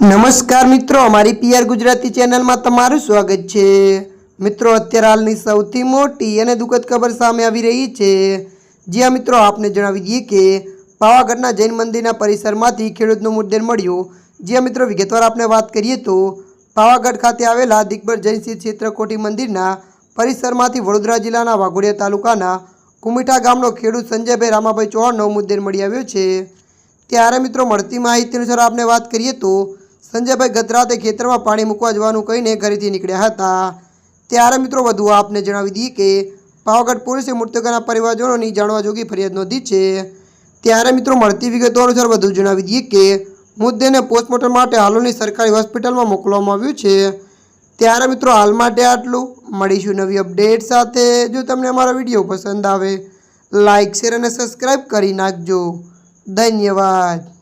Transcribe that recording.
નમસ્કાર મિત્રો, અમારી પીઆર ગુજરાતી ચેનલમાં તમારું સ્વાગત છે. મિત્રો, અત્યારે હાલની સૌથી મોટી અને દુઃખદ ખબર સામે આવી રહી છે. જ્યાં મિત્રો, આપને જણાવી દઈએ કે પાવાગઢના જૈન મંદિરના પરિસરમાંથી ખેડૂતનો મુદ્દેર મળ્યો. જ્યાં મિત્રો, વિગતવાર આપણે વાત કરીએ તો, પાવાગઢ ખાતે આવેલા દિગ્બર જૈન ક્ષેત્રકોટી મંદિરના પરિસરમાંથી વડોદરા જિલ્લાના વાઘોડિયા તાલુકાના કુમિઠા ગામનો ખેડૂત સંજયભાઈ રામાભાઈ ચૌહાણનો મુદ્દેર મળી આવ્યો છે. ત્યારે મિત્રો, મળતી માહિતી અનુસાર આપણે વાત કરીએ તો સંજયભાઈ ગત રાતે ખેતરમાં પાણી મૂકવા જવાનું કહીને ઘરેથી નીકળ્યા હતા. ત્યારે મિત્રો વધુ આપને જણાવી દઈએ કે પાવાગઢ પોલીસે મૃતકોના પરિવારજનોની જાણવા જોગી ફરિયાદ નોંધી છે. ત્યારે મિત્રો મળતી વિગતો અનુસાર વધુ જણાવી દઈએ કે મુદ્દેને પોસ્ટમોર્ટમ માટે હાલોની સરકારી હોસ્પિટલમાં મોકલવામાં આવ્યું છે. ત્યારે મિત્રો હાલ માટે આટલું. મળીશું નવી અપડેટ સાથે. જો તમને અમારો વીડિયો પસંદ આવે લાઇક શેર અને સબસ્ક્રાઈબ કરી નાખજો. ધન્યવાદ.